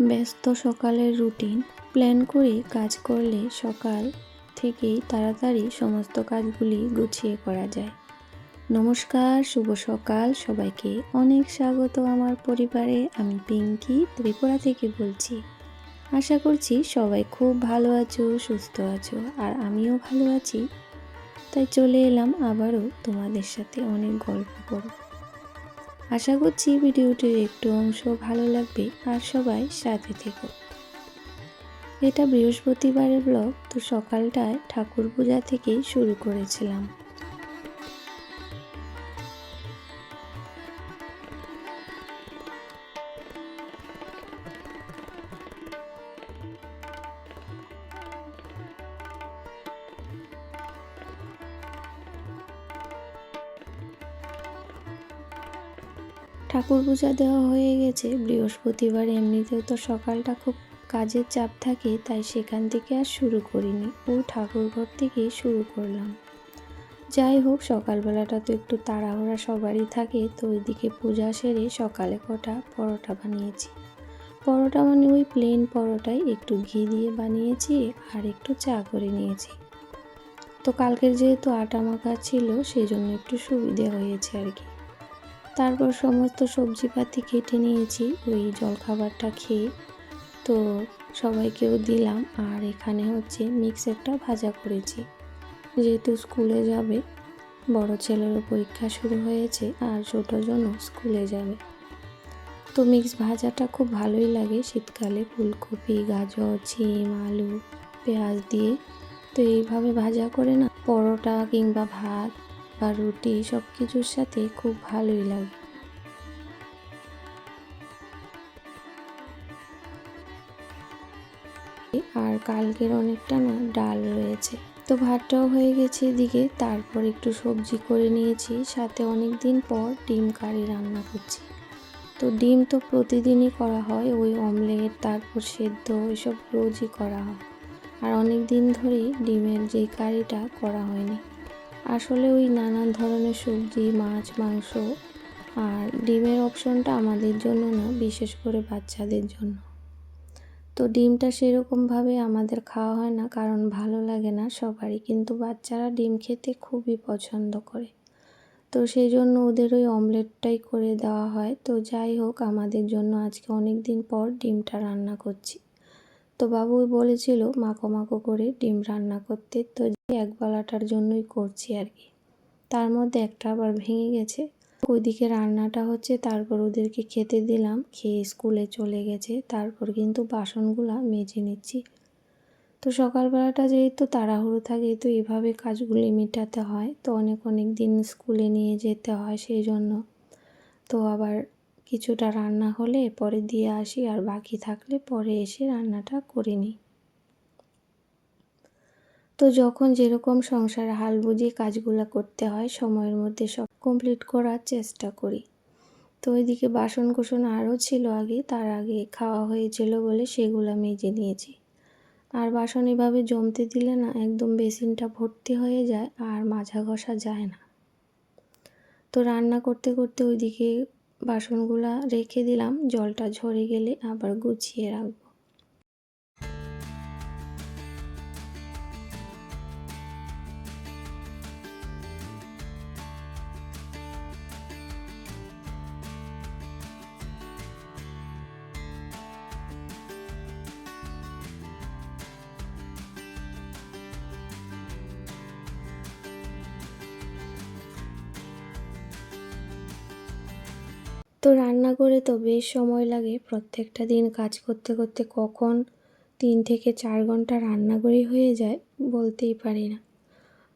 ব্যস্ত সকালের routine. Plan করে কাজ করলে সকাল থেকেই তাড়াতাড়ি সমস্ত কাজগুলি গুছিয়ে করা যায়। নমস্কার, শুভ সকাল। সবাইকে অনেক স্বাগত আমার পরিবারে। আমি পিঙ্কি, ত্রিপুরা থেকে বলছি। আশা করছি সবাই খুব ভালো আছো, সুস্থ আছো, আর আমিও ভালো আছি। তাই চলে এলাম আবারও তোমাদের সাথে অনেক গল্প করব। আশা করছি ভিডিওটির একটু অংশ ভালো লাগবে, আর সবাই সাথে থেকো। এটা বৃহস্পতিবারের ব্লগ, তো সকালটায় ঠাকুর পূজা থেকেই শুরু করেছিলাম। ঠাকুর পূজা দেওয়া হয়ে গেছে। বৃহস্পতিবার এমনিতেও তো সকালটা খুব কাজের চাপ থাকে, তাই সেখান থেকে আর শুরু করিনি। ও ঠাকুর ঘর থেকেই শুরু করলাম। যাই হোক, সকালবেলাটা তো একটু তাড়াহুড়া সবারই থাকে, তো ওইদিকে পূজা সেরে সকালে কটা পরোটা বানিয়েছি। পরোটা মানে ওই প্লেন পরোটাই, একটু ঘি দিয়ে বানিয়েছি আর একটু চা করে নিয়েছি। তো কালকের যেহেতু আটা মাখা ছিল সেই জন্য একটু সুবিধে হয়েছে আর কি। তারপর সমস্ত সবজিপাতি কেটে নিয়েছি, ওই জলখাবারটা খেয়ে। তো সবাইকেও দিলাম, আর এখানে হচ্ছে মিক্স একটা ভাজা করেছি। যেহেতু স্কুলে যাবে, বড় ছেলেরও পরীক্ষা শুরু হয়েছে, আর ছোটোর জন্য স্কুলে যাবে। তো মিক্স ভাজাটা খুব ভালোই লাগে শীতকালে, ফুলকপি, গাজর, ছিম, আলু, পেঁয়াজ দিয়ে। তো এইভাবে ভাজা করে না, পরোটা কিংবা ভাত বা রুটি সব কিছুর সাথে খুব ভালোই লাগে। আর কালকের অনেকটা না ডাল রয়েছে। তো ভাতটাও হয়ে গেছে এদিকে, তারপর একটু সবজি করে নিয়েছি, সাথে অনেক দিন পর ডিম কারি রান্না করছি। তো ডিম তো প্রতিদিনই করা হয়, ওই অমলেট, তারপর সেদ্ধ, এসব রোজই করা হয়। আর অনেক দিন ধরেই ডিমের যে কারিটা করা হয়নি। আসলে ওই নানান ধরনের সবজি, মাছ, মাংস আর ডিমের অপশনটা আমাদের জন্য না, বিশেষ করে বাচ্চাদের জন্য। তো ডিমটা সেরকমভাবে আমাদের খাওয়া হয় না, কারণ ভালো লাগে না সবারই, কিন্তু বাচ্চারা ডিম খেতে খুবই পছন্দ করে। তো সেই জন্য ওদের ওই অমলেটটাই করে দেওয়া হয়। তো যাই হোক, আমাদের জন্য আজকে অনেক দিন পর ডিমটা রান্না করছি। তো বাবু বলেছিল, মাখো মাখো করে ডিম রান্না করতে তো এক বেলাটার জন্যই করছি আর কি। তার মধ্যে একটা আবার ভেঙে গেছে। ওইদিকে রান্নাটা হচ্ছে, তারপর ওদেরকে খেতে দিলাম, খেয়ে স্কুলে চলে গেছে, তারপর কিন্তু বাসনগুলা মেজে নিচ্ছি। তো সকালবেলাটা যেহেতু তাড়াহুড়ো থাকে, তো এভাবে কাজগুলি মেটাতে হয়। তো অনেক অনেক দিন স্কুলে নিয়ে যেতে হয় সেই জন্য। তো আবার কিছুটা রান্না হলে পরে দিয়ে আসি আর বাকি থাকলে পরে এসে রান্নাটা করে নিই। তো যখন যেরকম সংসার হাল বুঝিয়ে কাজগুলো করতে হয়, সময়ের মধ্যে সব কমপ্লিট করার চেষ্টা করি। তো ওইদিকে বাসন কোসন আরও ছিল আগে, তার আগে খাওয়া হয়েছিল বলে সেগুলো মেজে নিয়েছি। আর বাসন এভাবে জমতে দিলে না একদম বেসিনটা ভর্তি হয়ে যায় আর মাজা ঘষা যায় না। তো রান্না করতে করতে ওইদিকে বাসনগুলা রেখে দিলাম জলটা ঝরে গেলে আবার গুছিয়ে রাখব। তো রান্না করে তো বেশ সময় লাগে। প্রত্যেকটা দিন কাজ করতে করতে কখন তিন থেকে চার ঘণ্টা রান্না করে হয়ে যায় বলতেই পারি না।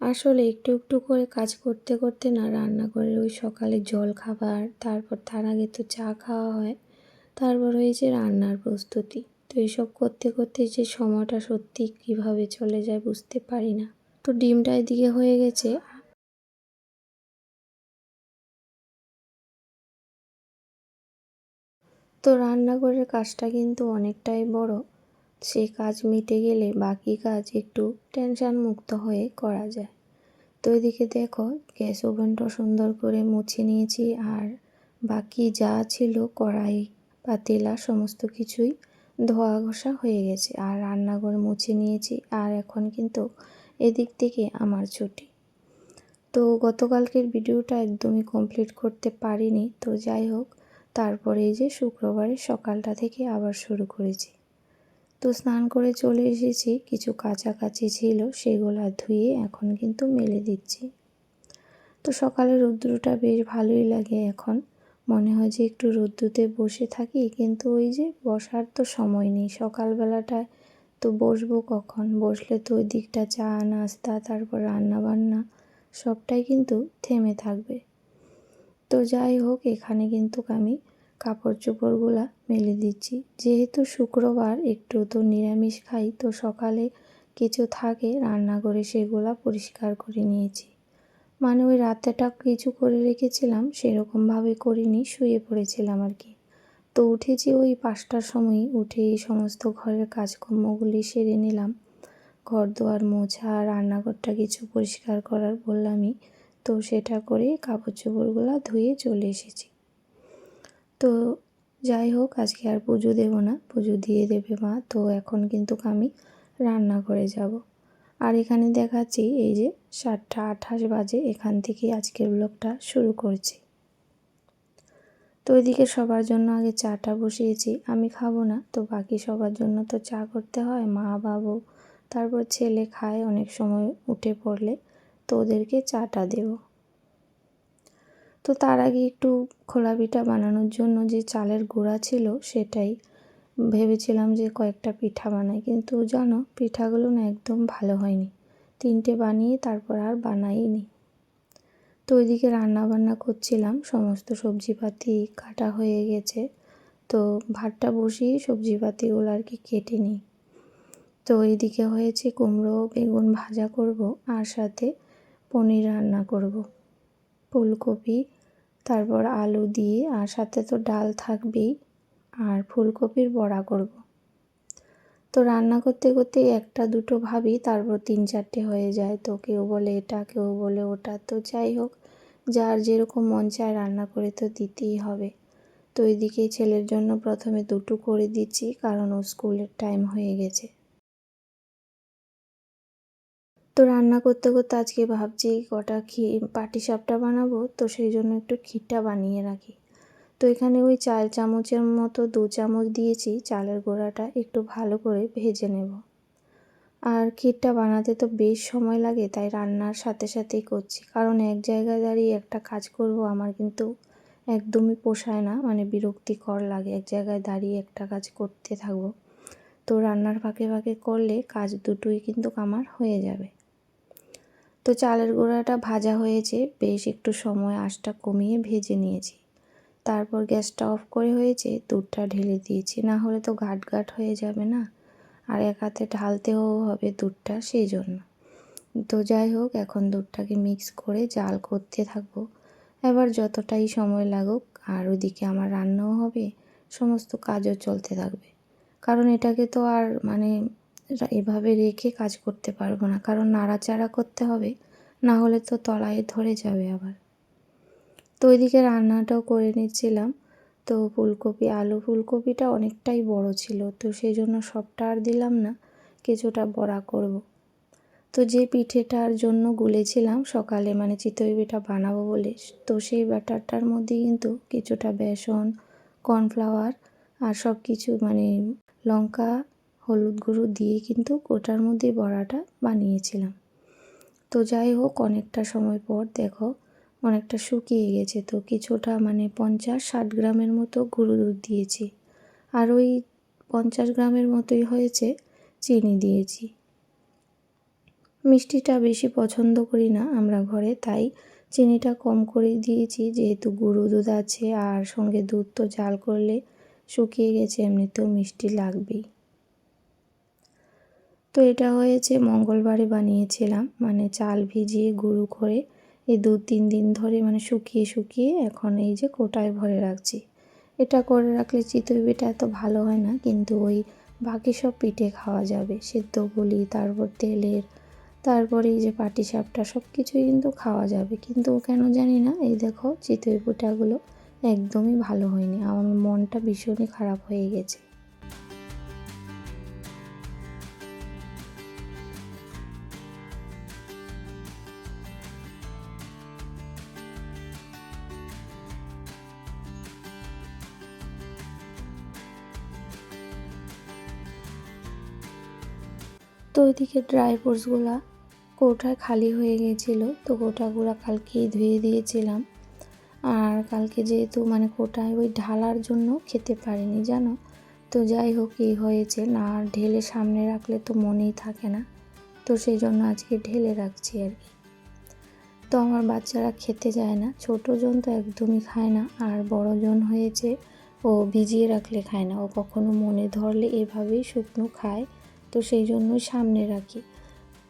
আসলে একটু একটু করে কাজ করতে করতে না রান্না করে ওই সকালে জল খাবার, তারপর তার আগে তো চা খাওয়া হয়, তারপর হয়েছে রান্নার প্রস্তুতি। তো এইসব করতে করতে যে সময়টা সত্যি কীভাবে চলে যায় বুঝতে পারি না। তো ডিমটা এদিকে হয়ে গেছে তো রান্নাঘরের কাজটা কিন্তু অনেকটাই বড়। সেই কাজ মিটে গেলে বাকি কাজ একটু টেনশান মুক্ত হয়ে করা যায়। তো এদিকে দেখো, গ্যাস ওভেনটা সুন্দর করে মুছে নিয়েছি আর বাকি যা ছিল কড়াই, পাতিলা সমস্ত কিছুই ধোয়া ঘষা হয়ে গেছে আর রান্নাঘর মুছে নিয়েছি আর এখন কিন্তু এদিক থেকে আমার ছুটি। তো গতকালকের ভিডিওটা একদমই কমপ্লিট করতে পারিনি। তো যাই হোক তারপরে এই যে শুক্রবারে সকালটা থেকে আবার শুরু করেছি। তো স্নান করে চলে এসেছি, কিছু কাছাকাছি ছিল সেগুলো ধুয়ে এখন কিন্তু মেলে দিচ্ছি। তো সকালে রৌদ্রটা বেশ ভালোই লাগে এখন। মনে হয় যে একটু রৌদ্রতে বসে থাকি, কিন্তু ওই যে বসার তো সময় নেই। সকালবেলাটায় তো বসবো কখন? বসলে তো ওই দিকটা চা, নাস্তা, তারপর রান্না বান্না সবটাই কিন্তু থেমে থাকবে। তো যাই হোক, এখানে কিন্তু আমি কাপড় চোপড়গুলা মেলে দিচ্ছি। যেহেতু শুক্রবার, একটু তো নিরামিষ খাই, তো সকালে কিছু থাকে, রান্না করে সেগুলা পরিষ্কার করে নিয়েছি। মানে ওই রাতেটা কিছু করে রেখেছিলাম, সেরকমভাবে করিনি, শুয়ে পড়েছিলাম আর কি। তো উঠেছি ওই পাঁচটার সময়, উঠে এই সমস্ত ঘরের কাজকর্মগুলি সেরে নিলাম। ঘর দোয়ার মোছা, রান্নাঘরটা কিছু পরিষ্কার করার বললামই। তো সেটা করে কাপড় চোপড়গুলো ধুয়ে চলে এসেছি। তো যাই হোক, আজকে আর পুজো দেবো না। পুজো দিয়ে দেবে মা। তো এখন কিন্তু আমি রান্না করে যাব। আর এখানে দেখাচ্ছি এই যে সাতটা আঠাশ বাজে, এখান থেকে আজকের ব্লগটা শুরু করছি। তো ওইদিকে সবার জন্য আগে চাটা বসিয়েছি। আমি খাব না, তো বাকি সবার জন্য তো চা করতে হয়। মা, বাবু, তারপর ছেলে খায় অনেক সময় উঠে পড়লে। তো ওদেরকে চাটা দেব। তো তার আগে একটু খোলা পিঠা বানানোর জন্য যে চালের গুঁড়া ছিল সেটাই ভেবেছিলাম যে কয়েকটা পিঠা বানাই। কিন্তু জানো, পিঠাগুলো না একদম ভালো হয়নি। তিনটে বানিয়ে তারপর আর বানাইনি। তো ওইদিকে রান্না বান্না করছিলাম, সমস্ত সবজিপাতি কাটা হয়ে গেছে। তো ভাতটা বসিয়ে সবজিপাতিগুলো আর কি কেটে নিই। তো এইদিকে হয়েছে কুমড়ো, বেগুন ভাজা করব, আর সাথে পনির রান্না করব। ফুলকপি, তারপর আলু দিয়ে, আর সাথে তো ডাল থাকবেই, আর ফুলকপির বড়া করব। তো রান্না করতে করতে একটা দুটো ভাবি, তারপর তিন চারটে হয়ে যায়। তো কেউ বলে এটা, কেউ বলে ওটা। তো যাই হোক, যার যেরকম মন চায় রান্না করে তো দিতেই হবে। তো এদিকে ছেলের জন্য প্রথমে দুটো করে দিচ্ছি, কারণ ও স্কুলের টাইম হয়ে গেছে। তো রান্না করতে করতে আজকে ভাবছি কটা ক্ষীর, পাটি সাপটা বানাবো, তো সেই জন্য একটু ক্ষীরটা বানিয়ে রাখি। তো এখানে ওই চাল চামচের মতো দু চামচ দিয়েছি, চালের গোড়াটা একটু ভালো করে ভেজে নেব। আর ক্ষীরটা বানাতে তো বেশ সময় লাগে, তাই রান্নার সাথে সাথেই করছি। কারণ এক জায়গায় দাঁড়িয়ে একটা কাজ করব, আমার কিন্তু একদমই পোষায় না মানে বিরক্তিকর লাগে। এক জায়গায় দাঁড়িয়ে একটা কাজ করতে থাকব। তো রান্নার ফাঁকে ফাঁকে করলে কাজ দুটোই কিন্তু আমার হয়ে যাবে। তো চালের গুঁড়াটা ভাজা হয়েছে, বেশ একটু সময় আঁচটা কমিয়ে ভেজে নিয়েছি। তারপর গ্যাসটা অফ করে হয়েছে, দুধটা ঢেলে দিয়েছি, না হলে তো ঘাট ঘাট হয়ে যাবে না। আর এক হাতে ঢালতেও হবে দুধটা সেই জন্য তো যাই হোক, এখন দুধটাকে মিক্স করে জাল করতে থাকব। এবার যতটাই সময় লাগুক, আর ওদিকে আমার রান্নাও হবে, সমস্ত কাজও চলতে থাকবে। কারণ এটাকে তো আর মানে এভাবে রেখে কাজ করতে পারব না, কারণ নাড়াচাড়া করতে হবে। না হলে তো তলায় ধরে যাবে আবার। তো ওইদিকে রান্নাটাও করে নিচ্ছিলাম। তো ফুলকপি, আলু ফুলকপিটা অনেকটাই বড় ছিল, তো সেই জন্য সবটা আর দিলাম না, কিছুটা বড়া করব। তো যে পিঠেটার জন্য গুলেছিলাম সকালে মানে চিতই পিঠা বানাবো বলে, তো সেই ব্যাটারটার মধ্যে কিন্তু কিছুটা বেসন, কর্নফ্লাওয়ার আর সব কিছু মানে লঙ্কা, হলুদ গুঁড়ো দিয়ে কিন্তু ওটার মধ্যে বড়াটা বানিয়েছিলাম। তো যাই হোক, অনেকটা সময় পর দেখো, অনেকটা শুকিয়ে গেছে তো। কিছুটা মানে পঞ্চাশ ষাট গ্রামের মতো গুঁড়ো দুধ দিয়েছি। আর ওই পঞ্চাশ গ্রামের মতোই হয়েছে চিনি দিয়েছি। মিষ্টিটা বেশি পছন্দ করি না আমরা ঘরে, তাই চিনিটা কম করে দিয়েছি। যেহেতু গুঁড়ো দুধ আছে, আর সঙ্গে দুধ তো জাল করলে শুকিয়ে গেছে, এমনিতেও মিষ্টি লাগবেই। তো এটা হয়েছে, মঙ্গলবারে বানিয়েছিলাম। মানে চাল ভিজিয়ে গুঁড়ো করে এই দু তিন দিন ধরে মানে শুকিয়ে শুকিয়ে এখন এই যে কোটায় ভরে রাখছি। এটা করে রাখলে চিতই পিঠা এত ভালো হয় না, কিন্তু ওই বাকি সব পিঠে খাওয়া যাবে। সেদ্ধ বলি তারপর তেলের, তারপরে এই যে পাটি সাপটা সব কিছুই কিন্তু খাওয়া যাবে। কিন্তু কেন জানি না, এই দেখো চিতই পিঠাগুলো একদমই ভালো হয়নি। আমার মনটা ভীষণই খারাপ হয়ে গেছে। তো ওইদিকে ড্রাই ফ্রুটসগুলো কৌটায় খালি হয়ে গিয়েছিল তো কৌটাগুলো কালকেই ধুয়ে দিয়েছিলাম। আর কালকে যেহেতু মানে কোটায় ওই ঢালার জন্য খেতে পারিনি, জানো? তো যাই হোক, এই হয়েছে। না, আর ঢেলে সামনে রাখলে তো মনেই থাকে না। তো সেই জন্য আজকে ঢেলে রাখছি আর কি। তো আমার বাচ্চারা খেতে যায় না। ছোটো জন তো একদমই খায় না, আর বড় জন হয়েছে, ও ভিজিয়ে রাখলে খায় না। ও কখনো মনে ধরলে এভাবেই শুকনো খায়। তো সেই জন্যই সামনে রাখি।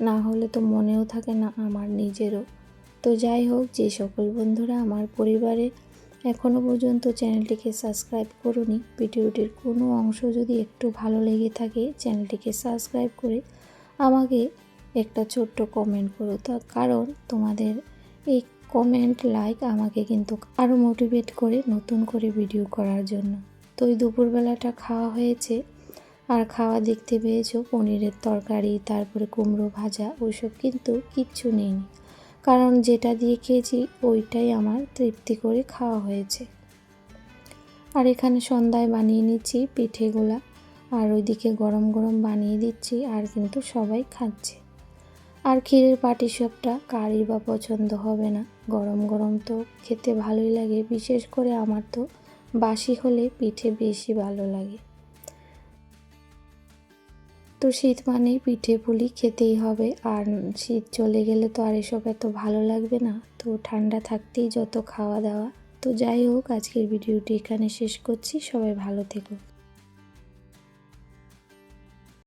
না হলে তো মনেও থাকে না আমার নিজেরও। তো যাই হোক, যে সকল বন্ধুরা আমার পরিবারে এখনও পর্যন্ত চ্যানেলটিকে সাবস্ক্রাইব করুনি, ভিডিওটির কোনো অংশ যদি একটু ভালো লেগে থাকে চ্যানেলটিকে সাবস্ক্রাইব করে আমাকে একটা ছোট্ট কমেন্ট করো। তো কারণ তোমাদের এই কমেন্ট, লাইক আমাকে কিন্তু আরও মোটিভেট করে নতুন করে ভিডিও করার জন্য। তো ওই দুপুরবেলাটা খাওয়া হয়েছে। আর খাওয়া দেখতে পেয়েছ, পনিরের তরকারি, তারপরে কুমড়ো ভাজা, ওইসব কিন্তু কিচ্ছু নেইনি কারণ যেটা দিয়ে খেয়েছি, ওইটাই আমার তৃপ্তি করে খাওয়া হয়েছে। আর এখানে সন্ধ্যায় বানিয়ে নিচ্ছি পিঠেগুলা আর ওইদিকে গরম গরম বানিয়ে দিচ্ছি, আর কিন্তু সবাই খাচ্ছে। আর ক্ষীরের পাটিসাপটা কারই বা পছন্দ হবে না। গরম গরম তো খেতে ভালোই লাগে, বিশেষ করে আমার তো বাসি হলে পিঠে বেশি ভালো লাগে। তো শীত মানেই পিঠে পুলি খেতেই হবে। আর শীত চলে গেলে তো আর এসব এত ভালো লাগবে না। তো ঠান্ডা থাকতেই যত খাওয়া দাওয়া। তো যাই হোক, আজকের ভিডিওটি এখানে শেষ করছি। সবাই ভালো থেকো।